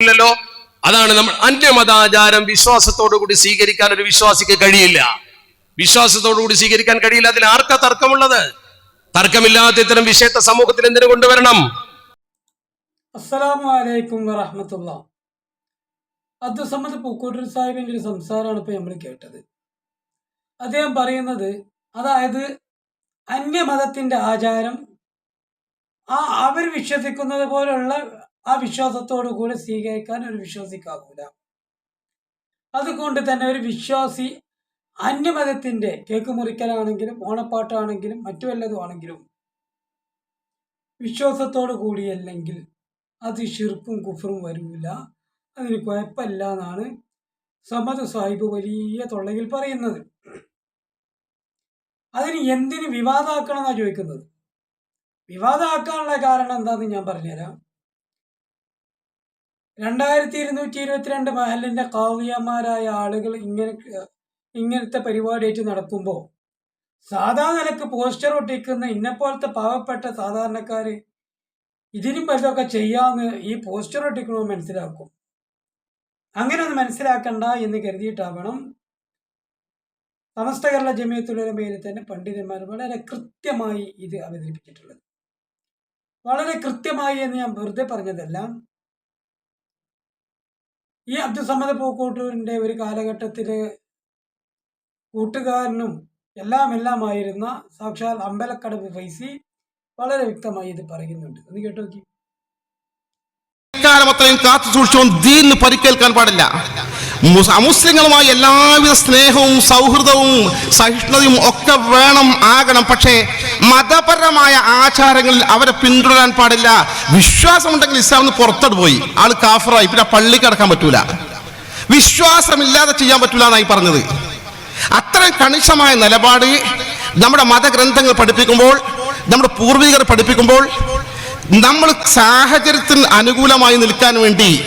ഇല്ലല്ലോ. അതാണ് നമ്മൾ അന്യമതാചാരം കൂടി സ്വീകരിക്കാൻ ഒരു വിശ്വാസിക്ക് കഴിയില്ല. കൂടി സ്വീകരിക്കാൻ കഴിയില്ല. അതിൽ ആർക്കാ തർക്കമുള്ളത്? തർക്കമില്ലാത്ത ഇത്തരം വിഷയത്തെ സമൂഹത്തിൽ എന്തിനു കൊണ്ടുവരണം? അസ്സലാമു അലൈക്കും അത് സംബന്ധിച്ച് പൂക്കോട്ടൂർ സാഹിബിന്റെ ഒരു സംസാരമാണ് ഇപ്പൊ നമ്മൾ കേട്ടത്. അദ്ദേഹം പറയുന്നത് അതായത് അന്യമതത്തിന്റെ ആചാരം ആ അവർ വിശ്വസിക്കുന്നത് പോലുള്ള ആ വിശ്വാസത്തോടു കൂടി സ്വീകരിക്കാൻ ഒരു വിശ്വാസിക്കാകൂല അതുകൊണ്ട് തന്നെ ഒരു വിശ്വാസി അന്യമതത്തിന്റെ കേക്ക് മുറിക്കലാണെങ്കിലും ഓണപ്പാട്ടാണെങ്കിലും മറ്റു വല്ലതും ആണെങ്കിലും വിശ്വാസത്തോടു കൂടിയല്ലെങ്കിൽ അത് ഷിർക്കും കുഫറും വരൂല. അതിന് കുഴപ്പമില്ല എന്നാണ് സമദ് സാഹിബ് വലിയ തൊള്ളയിൽ പറയുന്നത്. അതിന് എന്തിന് വിവാദമാക്കണം എന്നാണ് ചോദിക്കുന്നത്? വിവാദമാക്കാനുള്ള കാരണം എന്താണെന്ന് ഞാൻ പറഞ്ഞുതരാം. രണ്ടായിരത്തി ഇരുന്നൂറ്റി ഇരുപത്തിരണ്ട് മഹലിന്റെ കാവ്യമാരായ ആളുകൾ ഇങ്ങനെ ഇങ്ങനത്തെ പരിപാടിയായിട്ട് നടക്കുമ്പോൾ സാധാ നിലയ്ക്ക് പോസ്റ്റർ ഒട്ടിക്കുന്ന ഇന്നെപ്പോലത്തെ പാവപ്പെട്ട സാധാരണക്കാര് ഇതിനും വലുതൊക്കെ ചെയ്യാന്ന് ഈ പോസ്റ്റർ ഒട്ടിക്കണോ മനസ്സിലാക്കും. അങ്ങനെ ഒന്ന് മനസ്സിലാക്കണ്ട എന്ന് കരുതിയിട്ടാവണം സമസ്ത കേരള ജമിയത്തുലമയിൽ തന്നെ പണ്ഡിതന്മാർ വളരെ കൃത്യമായി ഇത് അവതരിപ്പിച്ചിട്ടുള്ളത്. വളരെ കൃത്യമായി എന്ന് ഞാൻ വെറുതെ പറഞ്ഞതല്ല. ഈ അബ്ദുസമ്മദ് പൂക്കോട്ടൂരിന്റെ ഒരു കാലഘട്ടത്തിൽ കൂട്ടുകാരനും എല്ലാം എല്ലാമായിരുന്ന സാക്ഷാൽ അമ്പലക്കടവ് ഫൈസി വളരെ വ്യക്തമായി ഇത് പറയുന്നുണ്ട്. ഒന്ന് കേട്ടോക്കി. കാലം അത്രയും കാത്തു സൂക്ഷിച്ചോ ദീനിന് പരിക്കേൽക്കാൻ പാടില്ല. അമുസ്ലിങ്ങളുമായി എല്ലാവിധ സ്നേഹവും സൗഹൃദവും സഹിഷ്ണുതയും ഒക്കെ വേണം ആകണം. പക്ഷേ മതപരമായ ആചാരങ്ങളിൽ അവരെ പിന്തുടരാൻ പാടില്ല. വിശ്വാസമുണ്ടെങ്കിൽ ഇസ്ലാമിന് പുറത്തോട്ട് പോയി. ആൾ കാഫറായി. പിന്നെ പള്ളി കിടക്കാൻ പറ്റൂല. വിശ്വാസമില്ലാതെ ചെയ്യാൻ പറ്റൂല എന്നായി പറഞ്ഞത്. അത്രയും കണിശമായ നിലപാട് നമ്മുടെ മതഗ്രന്ഥങ്ങൾ പഠിപ്പിക്കുമ്പോൾ നമ്മുടെ പൂർവികർ പഠിപ്പിക്കുമ്പോൾ നമ്മൾ സാഹചര്യത്തിന് അനുകൂലമായി നിൽക്കാൻ വേണ്ടി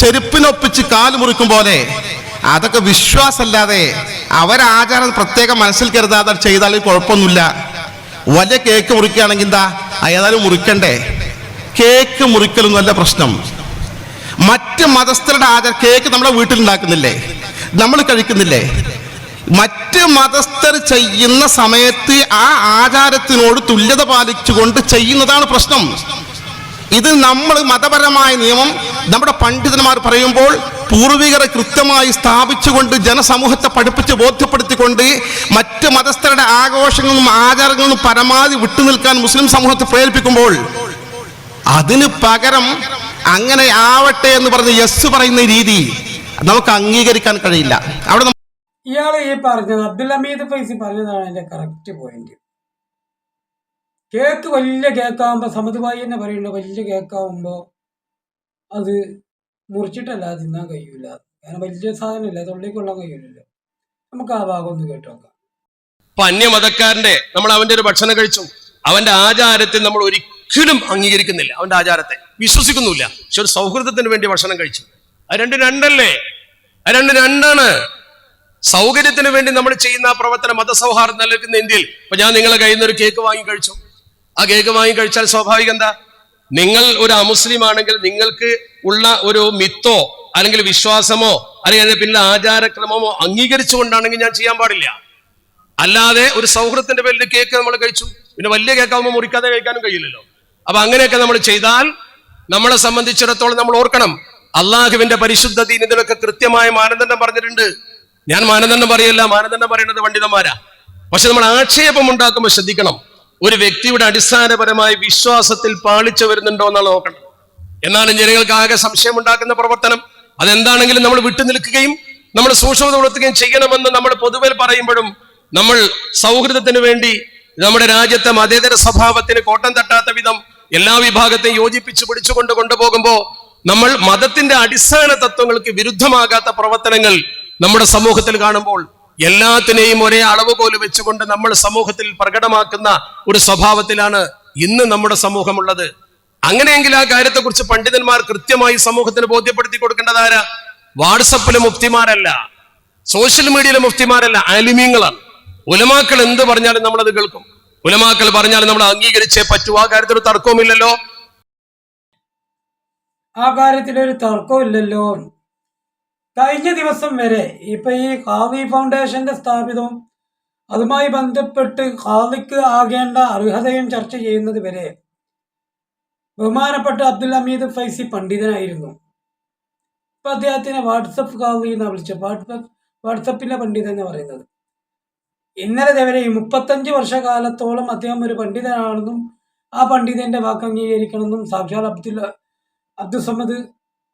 ചെരുപ്പിനൊപ്പിച്ച് കാൽ മുറിക്കും പോലെ. അതൊക്കെ വിശ്വാസമല്ലാതെ അവരാചാരം പ്രത്യേകം മനസ്സിൽ കരുതാതെ ചെയ്താൽ കുഴപ്പമൊന്നുമില്ല. വലിയ കേക്ക് മുറിക്കുകയാണെങ്കിൽ എന്താ? ഏതായാലും മുറിക്കണ്ടേ? കേക്ക് മുറിക്കലൊന്നുമല്ല പ്രശ്നം. മറ്റ് മതസ്ഥരുടെ ആചാരം കേക്ക് നമ്മുടെ വീട്ടിൽ ഉണ്ടാക്കുന്നില്ലേ നമ്മൾ കഴിക്കുന്നില്ലേ? മറ്റ് മതസ്ഥർ ചെയ്യുന്ന സമയത്ത് ആ ആചാരത്തിനോട് തുല്യത പാലിച്ചുകൊണ്ട് ചെയ്യുന്നതാണ് പ്രശ്നം. ഇത് നമ്മൾ മതപരമായ നിയമം നമ്മുടെ പണ്ഡിതന്മാർ പറയുമ്പോൾ പൂർവികരെ കൃത്യമായി സ്ഥാപിച്ചുകൊണ്ട് ജനസമൂഹത്തെ പഠിപ്പിച്ച് ബോധ്യപ്പെടുത്തിക്കൊണ്ട് മറ്റ് മതസ്ഥരുടെ ആഘോഷങ്ങളും ആചാരങ്ങളും പരമാവധി വിട്ടുനിൽക്കാൻ മുസ്ലിം സമൂഹത്തെ പ്രേരിപ്പിക്കുമ്പോൾ അതിന് പകരം അങ്ങനെ ആവട്ടെ എന്ന് പറഞ്ഞ് യെസ് പറയുന്ന രീതി നമുക്ക് അംഗീകരിക്കാൻ കഴിയില്ല. അവിടെ ഇയാൾ ഈ പറഞ്ഞത് അബ്ദുൽ ഹമീദ് ഫൈസി പറഞ്ഞതാണ് എന്റെ കറക്റ്റ് പോയിന്റ് കേക്ക് വലിയ കേക്കാവുമ്പോ സമതുബായി തന്നെ പറയുന്നത് വലിയ കേക്കാവുമ്പോ അത് മുറിച്ചിട്ടല്ല തിന്നാൻ കഴിയൂല. കാരണം വലിയ സാധനമില്ല തൊള്ളിക്ക് കൊള്ളാൻ കഴിയില്ലല്ലോ നമുക്ക് ആ ഭാഗം ഒന്ന് കേട്ടു നോക്കാം. ഇപ്പൊ അന്യമതക്കാരന്റെ നമ്മൾ അവന്റെ ഒരു ഭക്ഷണം കഴിച്ചു. അവന്റെ ആചാരത്തെ നമ്മൾ ഒരിക്കലും അംഗീകരിക്കുന്നില്ല. അവന്റെ ആചാരത്തെ വിശ്വസിക്കുന്നില്ല പക്ഷെ ഒരു സൗഹൃദത്തിന് വേണ്ടി ഭക്ഷണം കഴിച്ചു. അത് രണ്ട് രണ്ടല്ലേ? ആ രണ്ട് രണ്ടാണ്. സൗകര്യത്തിന് വേണ്ടി നമ്മൾ ചെയ്യുന്ന ആ പ്രവർത്തനം മതസൗഹാർദ്ദം നിലനിൽക്കുന്ന ഇന്ത്യയിൽ. ഇപ്പൊ ഞാൻ നിങ്ങളെ കയ്യിൽ നിന്ന് ഒരു കേക്ക് വാങ്ങി കഴിച്ചു. ആ കേക്ക് വാങ്ങി കഴിച്ചാൽ സ്വാഭാവികം എന്താ? നിങ്ങൾ ഒരു അമുസ്ലിം ആണെങ്കിൽ നിങ്ങൾക്ക് ഉള്ള ഒരു മിത്തോ അല്ലെങ്കിൽ വിശ്വാസമോ അല്ലെങ്കിൽ അതിന്റെ പിന്നിലെ ആചാരക്രമമോ അംഗീകരിച്ചുകൊണ്ടാണെങ്കിൽ ഞാൻ ചെയ്യാൻ പാടില്ല. അല്ലാതെ ഒരു സൗഹൃദത്തിന്റെ പേരിൽ കേക്ക് നമ്മൾ കഴിച്ചു. പിന്നെ വലിയ കേക്കാവുമ്പോൾ മുറിക്കാതെ കഴിക്കാനും കഴിയില്ലല്ലോ. അപ്പൊ അങ്ങനെയൊക്കെ നമ്മൾ ചെയ്താൽ നമ്മളെ സംബന്ധിച്ചിടത്തോളം നമ്മൾ ഓർക്കണം. അള്ളാഹുവിന്റെ പരിശുദ്ധ ദീൻ ഇതിനൊക്കെ കൃത്യമായ മാനദണ്ഡം പറഞ്ഞിട്ടുണ്ട്. ഞാൻ മാനദണ്ഡം പറയല്ല മാനദണ്ഡം പറയുന്നത് പണ്ഡിതന്മാരാ. പക്ഷെ നമ്മൾ ആക്ഷേപം ഉണ്ടാക്കുമ്പോൾ ശ്രദ്ധിക്കണം. ഒരു വ്യക്തിയുടെ അടിസ്ഥാനപരമായ വിശ്വാസത്തിൽ പാളിച്ചു വരുന്നുണ്ടോ എന്നുള്ള നോക്കണം എന്നാലും ജനങ്ങൾക്ക് ആകെ സംശയം ഉണ്ടാക്കുന്ന പ്രവർത്തനം. അതെന്താണെങ്കിലും നമ്മൾ വിട്ടുനിൽക്കുകയും നമ്മൾ സൂക്ഷ്മത പുലർത്തുകയും ചെയ്യണമെന്ന് നമ്മൾ പൊതുവെ പറയുമ്പോഴും നമ്മൾ സൗഹൃദത്തിന് വേണ്ടി നമ്മുടെ രാജ്യത്തെ മതേതര സ്വഭാവത്തിന് കോട്ടം തട്ടാത്ത വിധം എല്ലാ വിഭാഗത്തെയും യോജിപ്പിച്ച് പിടിച്ചുകൊണ്ട് കൊണ്ടുപോകുമ്പോ നമ്മൾ മതത്തിന്റെ അടിസ്ഥാന തത്വങ്ങൾക്ക് വിരുദ്ധമാകാത്ത പ്രവർത്തനങ്ങൾ നമ്മുടെ സമൂഹത്തിൽ കാണുമ്പോൾ എല്ലാത്തിനെയും ഒരേ അളവ് പോലെ വെച്ചുകൊണ്ട് നമ്മൾ സമൂഹത്തിൽ പ്രകടമാക്കുന്ന ഒരു സ്വഭാവത്തിലാണ് ഇന്ന് നമ്മുടെ സമൂഹമുള്ളത്. അങ്ങനെയെങ്കിൽ ആ കാര്യത്തെക്കുറിച്ച് പണ്ഡിതന്മാർ കൃത്യമായി സമൂഹത്തിന് ബോധ്യപ്പെടുത്തി കൊടുക്കേണ്ടതാരാ വാട്സപ്പിലെ മുഫ്തിമാരല്ല സോഷ്യൽ മീഡിയയിലെ മുഫ്തിമാരല്ല ആലിമീങ്ങളാണ് ഉലമാക്കൾ എന്ത് പറഞ്ഞാലും അത് കേൾക്കും. ഉലമാക്കൾ പറഞ്ഞാലും നമ്മൾ അംഗീകരിച്ചേ പറ്റൂ. ആ കാര്യത്തിൽ ഒരു തർക്കവുമില്ലല്ലോ. ആ കാര്യത്തിലൊരു തർക്കമില്ലല്ലോ കഴിഞ്ഞ ദിവസം വരെ ഇപ്പൊ ഈ ഖാദി ഫൗണ്ടേഷന്റെ സ്ഥാപിതവും അതുമായി ബന്ധപ്പെട്ട് ഖാദിക്ക് ആകേണ്ട അർഹതയും ചർച്ച ചെയ്യുന്നത് വരെ ബഹുമാനപ്പെട്ട അബ്ദുൽ ഹമീദ് ഫൈസി പണ്ഡിതനായിരുന്നു. ഇപ്പൊ അദ്ദേഹത്തിനെ വാട്സപ്പ് ഖാദി എന്നാണ് വിളിച്ചത് വാട്സപ്പ് വാട്സപ്പിലെ പണ്ഡിതൻ എന്ന് പറയുന്നത്? ഇന്നലെ വരെ ഈ മുപ്പത്തഞ്ച് വർഷകാലത്തോളം അദ്ദേഹം ഒരു പണ്ഡിതനാണെന്നും ആ പണ്ഡിതന്റെ വാക്ക് അംഗീകരിക്കണമെന്നും സാക്ഷാൽ അബ്ദുൽ അബ്ദുസമ്മദ്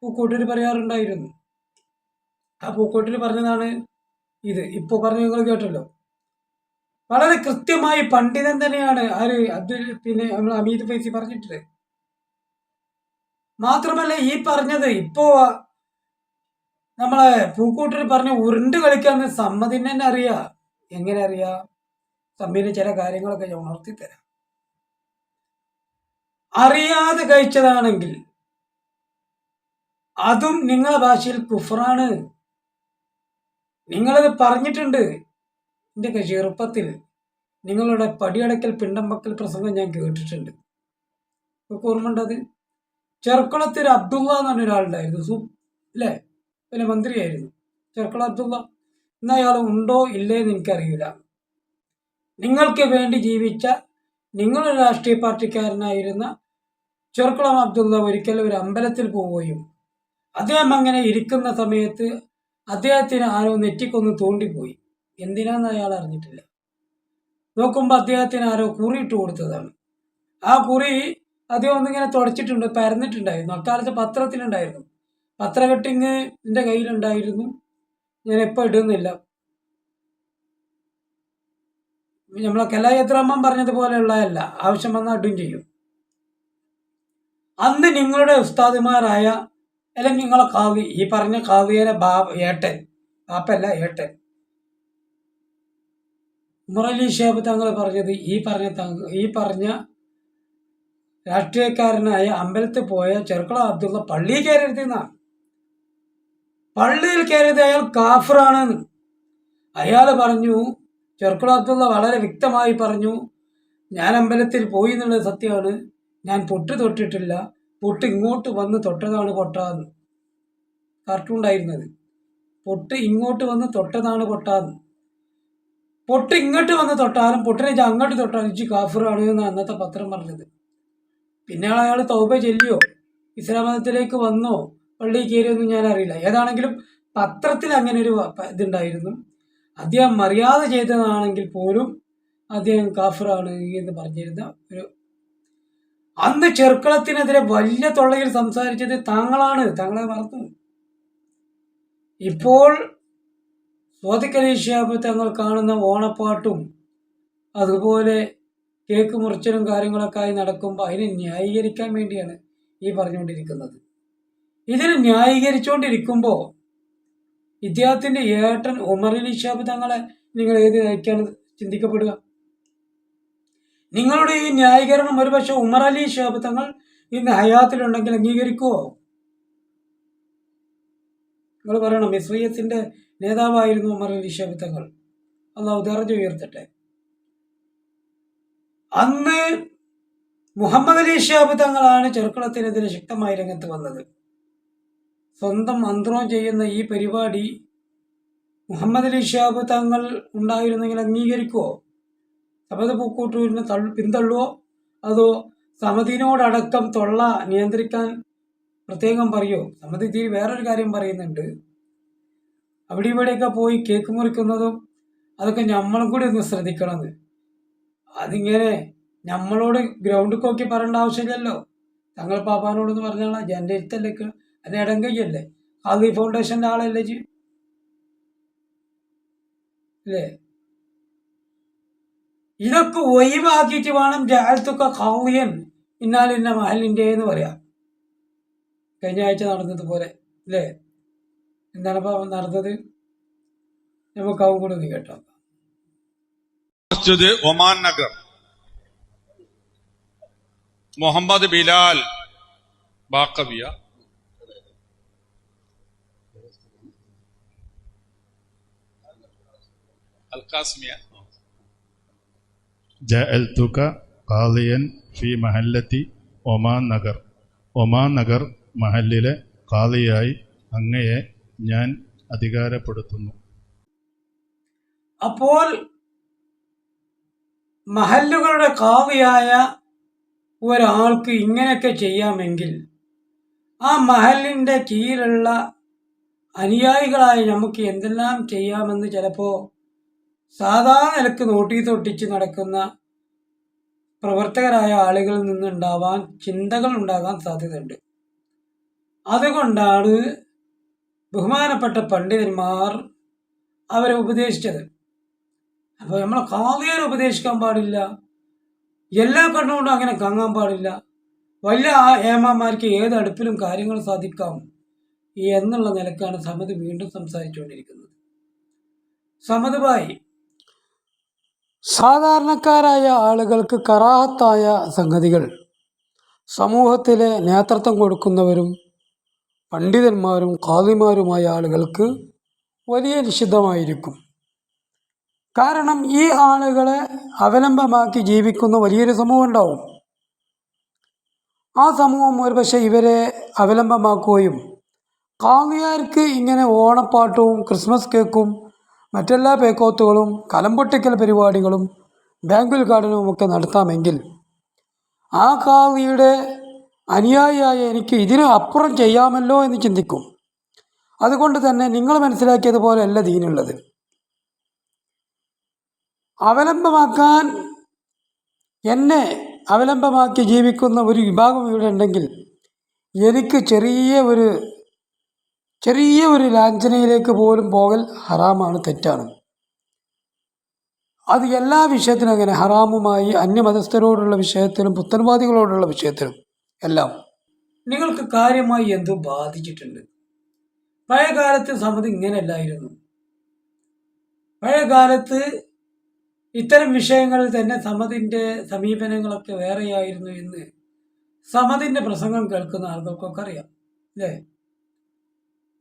പൂക്കോട്ടൂർ പറയാറുണ്ടായിരുന്നു. ആ പൂക്കോട്ടിൽ പറഞ്ഞതാണ് ഇത്. ഇപ്പോൾ പറഞ്ഞു നിങ്ങൾ കേട്ടല്ലോ. വളരെ കൃത്യമായി പണ്ഡിതൻ തന്നെയാണ് ആര് അബ്ദുൽ പിന്നെ നമ്മൾ അമീദ് ഫൈസി പറഞ്ഞിട്ടുള്ളത്. മാത്രമല്ല ഈ പറഞ്ഞത് ഇപ്പോ നമ്മളെ പൂക്കൂട്ടർ പറഞ്ഞ ഉരുണ്ട് കളിക്കാൻ സമ്മതിന് തന്നെ അറിയാ. എങ്ങനെ അറിയാ? സമ്മിന് ചില കാര്യങ്ങളൊക്കെ ഞാൻ ഉണർത്തി തരാം അറിയാതെ കഴിച്ചതാണെങ്കിൽ അതും നിങ്ങളെ ഭാഷയിൽ കുഫറാണ്. നിങ്ങളത് പറഞ്ഞിട്ടുണ്ട്. എന്റെ ചെറുപ്പത്തിൽ നിങ്ങളുടെ പടിയടക്കൽ പിണ്ടമ്പക്കൽ പ്രസംഗം ഞാൻ കേട്ടിട്ടുണ്ട്. ഒക്കെ ഓർമ്മണ്ടത് ചെറുക്കുളത്തിൽ അബ്ദുള്ള എന്ന് പറഞ്ഞ ഒരാളുണ്ടായിരുന്നു. സു അല്ലേ? പിന്നെ മന്ത്രിയായിരുന്നു. ചെറുക്കുള അബ്ദുള്ള. ഇന്ന് അയാൾ ഉണ്ടോ ഇല്ലേ എന്ന് എനിക്കറിയില്ല. നിങ്ങൾക്ക് വേണ്ടി ജീവിച്ച നിങ്ങളൊരു രാഷ്ട്രീയ പാർട്ടിക്കാരനായിരുന്ന ചെറുക്കുളം അബ്ദുള്ള ഒരിക്കലും ഒരു അമ്പലത്തിൽ പോവുകയും അദ്ദേഹം അങ്ങനെ ഇരിക്കുന്ന സമയത്ത് അദ്ദേഹത്തിന് ആരോ നെറ്റിക്കൊന്ന് തോണ്ടിപ്പോയി. എന്തിനാന്ന് അയാൾ അറിഞ്ഞിട്ടില്ല. നോക്കുമ്പോൾ അദ്ദേഹത്തിന് ആരോ കുറി ഇട്ട് കൊടുത്തതാണ്. ആ കുറി അദ്ദേഹം ഒന്നിങ്ങനെ തുടച്ചിട്ടുണ്ട് പരന്നിട്ടുണ്ടായിരുന്നു. അക്കാലത്ത് പത്രത്തിലുണ്ടായിരുന്നു. പത്ര കട്ടിങ് എന്റെ കയ്യിലുണ്ടായിരുന്നു. ഞാൻ എപ്പോൾ ഇടുന്നില്ല. നമ്മളെ കലായത്രമ്മൻ പറഞ്ഞതുപോലെയുള്ളതല്ല. ആവശ്യം വന്നാൽ ഇടും ചെയ്യും. അന്ന് നിങ്ങളുടെ ഉസ്താദുമാരായ അല്ലെങ്കിൽ നിങ്ങളെ കാവ്യ ഈ പറഞ്ഞ കാവ്യയുടെ ബാബ ഏട്ടൻ ബാപ്പല്ല ഏട്ടൻ. മുറലി ഷേബ് തങ്ങൾ പറഞ്ഞത് ഈ പറഞ്ഞ ഈ പറഞ്ഞ രാഷ്ട്രീയക്കാരനായ അമ്പലത്തിൽ പോയ ചെറുക്കള അബ്ദുള്ള പള്ളിയിൽ കയറിയിരുന്നാണ് പള്ളിയിൽ കയറിയത് അയാൾ കാഫറാണെന്ന്. അയാൾ പറഞ്ഞു ചെറുക്കള അബ്ദുള്ള വളരെ വ്യക്തമായി പറഞ്ഞു ഞാൻ അമ്പലത്തിൽ പോയി എന്നുള്ളത് സത്യമാണ്. ഞാൻ പൊട്ടു തൊട്ടിട്ടില്ല. പൊട്ട് ഇങ്ങോട്ട് വന്ന് തൊട്ടതാണ് പൊട്ടാന്ന്. കാർട്ടൂണ്ടായിരുന്നത് പൊട്ട് ഇങ്ങോട്ട് വന്ന് തൊട്ടതാണ് പൊട്ടാന്ന്. പൊട്ട് ഇങ്ങോട്ട് വന്ന് തൊട്ടാലും പൊട്ടിനെ അങ്ങോട്ട് തൊട്ടാലും ഇച്ചി കാഫറാണ് എന്ന് അന്നത്തെ പത്രം പറഞ്ഞത്. പിന്നെ അയാൾ തൗബ ചെല്ലിയോ? ഇസ്ലാം മതത്തിലേക്ക് വന്നോ? പള്ളിയിൽ കയറിയൊന്നും ഞാൻ അറിയില്ല. ഏതാണെങ്കിലും പത്രത്തിൽ അങ്ങനെ ഒരു ഇതുണ്ടായിരുന്നു. അദ്ദേഹം മര്യാദ ചെയ്തതാണെങ്കിൽ പോലും അദ്ദേഹം കാഫറാണ് എന്ന് പറഞ്ഞിരുന്ന ഒരു അന്ന് ചെറുക്കളത്തിനെതിരെ വലിയ തൊള്ളയിൽ സംസാരിച്ചത് താങ്കളാണ്. താങ്കളെ മറന്നു ഇപ്പോൾ സ്വാതിക്കലീഷ്യാബ് തങ്ങൾ കാണുന്ന ഓണപ്പാട്ടും അതുപോലെ കേക്ക് മുറിച്ചലും കാര്യങ്ങളൊക്കെ ആയി നടക്കുമ്പോൾ അതിനെ ന്യായീകരിക്കാൻ വേണ്ടിയാണ് ഈ പറഞ്ഞുകൊണ്ടിരിക്കുന്നത്. ഇതിനെ ന്യായീകരിച്ചുകൊണ്ടിരിക്കുമ്പോൾ ഇദ്ദേഹത്തിന്റെ ഏട്ടൻ ഉമർ അലി ഷാബ് തങ്ങളെ നിങ്ങൾ ഏത് നയിക്കാണ് ചിന്തിക്കപ്പെടുക? നിങ്ങളുടെ ഈ ന്യായീകരണം ഒരുപക്ഷെ ഉമറലി ഷാബ് തങ്ങൾ ഇന്ന് ഹയാത്തിലുണ്ടെങ്കിൽ അംഗീകരിക്കുമോ നിങ്ങൾ പറയണം മിസ്രിയത്തിന്റെ നേതാവായിരുന്നു ഉമർ അലി ഷാബ് തങ്ങൾ. അള്ളാഹു ദർജ ഉയർത്തട്ടെ. അന്ന് മുഹമ്മദ് അലി ഷാബ് തങ്ങളാണ് ചെറുക്കളത്തിനെതിരെ ശക്തമായി രംഗത്ത് വന്നത്. സ്വന്തം മന്ത്രം ചെയ്യുന്ന ഈ പരിപാടി മുഹമ്മദ് അലി ഷാബ് തങ്ങൾ ഉണ്ടായിരുന്നെങ്കിൽ അംഗീകരിക്കുമോ സബത് പൂക്കൂട്ടൂരിനെ തള്ളു പിന്തള്ളുവോ? അതോ സമിതിനോടടക്കം തൊള്ള നിയന്ത്രിക്കാൻ പ്രത്യേകം പറയോ? സമിതി തീരെ വേറൊരു കാര്യം പറയുന്നുണ്ട്. അവിടെ ഇവിടെയൊക്കെ പോയി കേക്ക് മുറിക്കുന്നതും അതൊക്കെ നമ്മളും കൂടി ഒന്ന് ശ്രദ്ധിക്കണമെന്ന് അതിങ്ങനെ നമ്മളോട് ഗ്രൗണ്ടിൽ നോക്കി പറയേണ്ട ആവശ്യമില്ലല്ലോ. തങ്ങൾ പാപ്പാനോടൊന്ന് പറഞ്ഞാൽ എന്റെ അടുത്തല്ലേക്ക് എന്റെ ഇടം കൈയല്ലേ ഖാദി ഫൗണ്ടേഷന്റെ ആളല്ലേ അല്ലേ? ഇതൊക്കെ ഒഴിവാക്കിയിട്ട് വേണം ജാലത്തൊക്കെ കൗയൻ ഇന്നാൽ ഇന്ന മഹലിന്റെ എന്ന് പറയാം. കഴിഞ്ഞ ആഴ്ച നടന്നതുപോലെ അല്ലേ? എന്താണ് ഇപ്പം നടന്നത്? നമുക്ക് അവൻ കൂടെ ഒന്ന് കേട്ടോ. ഒമാൻ നഗർ. മുഹമ്മദ് ബിലാൽ ബാക്കവിയ. അൽക്കാസ്മിയ ജഅൽതുക അൽ കാളിയൻ ഫി മഹല്ലത്തി ഒമാൻ നഗർ. ഒമാൻ നഗർ മഹല്ലിലെ കാളിയായി അങ്ങയെ ഞാൻ അധികാരപ്പെടുത്തുന്നു. അപ്പോൾ മഹല്ലുകളുടെ കാവിയായ ഒരാൾക്ക് ഇങ്ങനെയൊക്കെ ചെയ്യാമെങ്കിൽ ആ മഹലിന്റെ കീഴിലുള്ള അനുയായികളായി നമുക്ക് എന്തെല്ലാം ചെയ്യാമെന്ന് ചിലപ്പോൾ സാധാരണ നിലയ്ക്ക് നോട്ടീസ് ഒട്ടിച്ച് നടക്കുന്ന പ്രവർത്തകരായ ആളുകളിൽ നിന്നുണ്ടാവാൻ ചിന്തകൾ ഉണ്ടാകാൻ സാധ്യതയുണ്ട്. അതുകൊണ്ടാണ് ബഹുമാനപ്പെട്ട പണ്ഡിതന്മാർ അവരെ ഉപദേശിച്ചത്. അപ്പോൾ നമ്മൾ കാവ്യം ഉപദേശിക്കാൻ പാടില്ല. എല്ലാ കണ്ണുകൊണ്ടും അങ്ങനെ കങ്ങാൻ പാടില്ല. വലിയ ആ ഏമാന്മാർക്ക് ഏത് അടുപ്പിലും കാര്യങ്ങൾ സാധിക്കാം എന്നുള്ള നിലക്കാണ് സമത് വീണ്ടും സംസാരിച്ചുകൊണ്ടിരിക്കുന്നത്. സമത് ഭായി സാധാരണക്കാരായ ആളുകൾക്ക് കറാഹത്തായ സംഗതികൾ. സമൂഹത്തിലെ നേതൃത്വം കൊടുക്കുന്നവരും പണ്ഡിതന്മാരും കാതിമാരുമായ ആളുകൾക്ക് വലിയ നിഷിദ്ധമായിരിക്കും. കാരണം ഈ ആളുകളെ അവലംബമാക്കി ജീവിക്കുന്ന വലിയൊരു സമൂഹം ഉണ്ടാവും. ആ സമൂഹം ഒരുപക്ഷെ ഇവരെ അവലംബമാക്കുകയും കാളിയാർക്ക് ഇങ്ങനെ ഓണപ്പാട്ടും ക്രിസ്മസ് കേക്കും മറ്റെല്ലാ പേക്കോത്തുകളും കലമ്പൊട്ടിക്കൽ പരിപാടികളും ബാങ്ക് ഉദ്ഘാടനവും ഒക്കെ നടത്താമെങ്കിൽ ആ കാവിയുടെ അനുയായിയായ എനിക്ക് ഇതിന് അപ്പുറം ചെയ്യാമല്ലോ എന്ന് ചിന്തിക്കും. അതുകൊണ്ട് തന്നെ നിങ്ങൾ മനസ്സിലാക്കിയതുപോലെയല്ല ദീനുള്ളത്. അവലംബമാക്കാൻ എന്നെ അവലംബമാക്കി ജീവിക്കുന്ന ഒരു വിഭാഗം ഇവിടെ ഉണ്ടെങ്കിൽ എനിക്ക് ചെറിയ ഒരു ചെറിയ ഒരു ലാഞ്ചനയിലേക്ക് പോലും പോകൽ ഹറാമാണ് തെറ്റാണ്. അത് എല്ലാ വിഷയത്തിനും അങ്ങനെ ഹറാമുമായി അന്യമതസ്ഥരോടുള്ള വിഷയത്തിലും പുത്തൻവാദികളോടുള്ള വിഷയത്തിലും എല്ലാം. നിങ്ങൾക്ക് കാര്യമായി എന്തോ ബാധിച്ചിട്ടുണ്ട്. പഴയകാലത്ത് സമിതി ഇങ്ങനെയല്ലായിരുന്നു. പഴയകാലത്ത് ഇത്തരം വിഷയങ്ങളിൽ തന്നെ സമതിന്റെ സമീപനങ്ങളൊക്കെ വേറെയായിരുന്നു എന്ന് സമതിന്റെ പ്രസംഗം കേൾക്കുന്ന ആളുകൾക്കൊക്കെ അറിയാം അല്ലേ?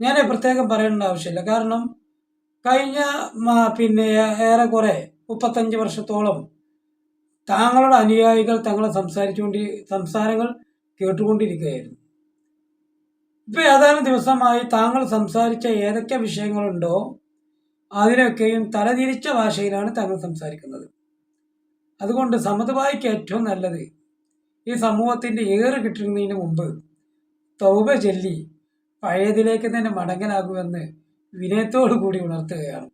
ഞാൻ പ്രത്യേകം പറയേണ്ട ആവശ്യമില്ല. കാരണം കഴിഞ്ഞ പിന്നെ ഏറെക്കുറെ മുപ്പത്തഞ്ച് വർഷത്തോളം താങ്കളുടെ അനുയായികൾ തങ്ങളെ സംസാരിച്ചുകൊണ്ട് സംസാരങ്ങൾ കേട്ടുകൊണ്ടിരിക്കുകയായിരുന്നു. ഇപ്പോൾ ഏതാനും ദിവസമായി താങ്കൾ സംസാരിച്ച ഏതൊക്കെ വിഷയങ്ങളുണ്ടോ അതിനൊക്കെയും തലതിരിച്ച ഭാഷയിലാണ് താങ്കൾ സംസാരിക്കുന്നത്. അതുകൊണ്ട് സമതുവായിക്ക് ഏറ്റവും നല്ലത് ഈ സമൂഹത്തിന്റെ ഏറ് കിട്ടുന്നതിന് മുമ്പ് തൗബ ചൊല്ലി പഴയതിലേക്ക് തന്നെ മടങ്ങലാകുമെന്ന് വിനയത്തോടു കൂടി ഉണർത്തുകയാണ്.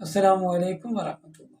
അസ്സലാമു അലൈക്കും വറഹമത്തുള്ള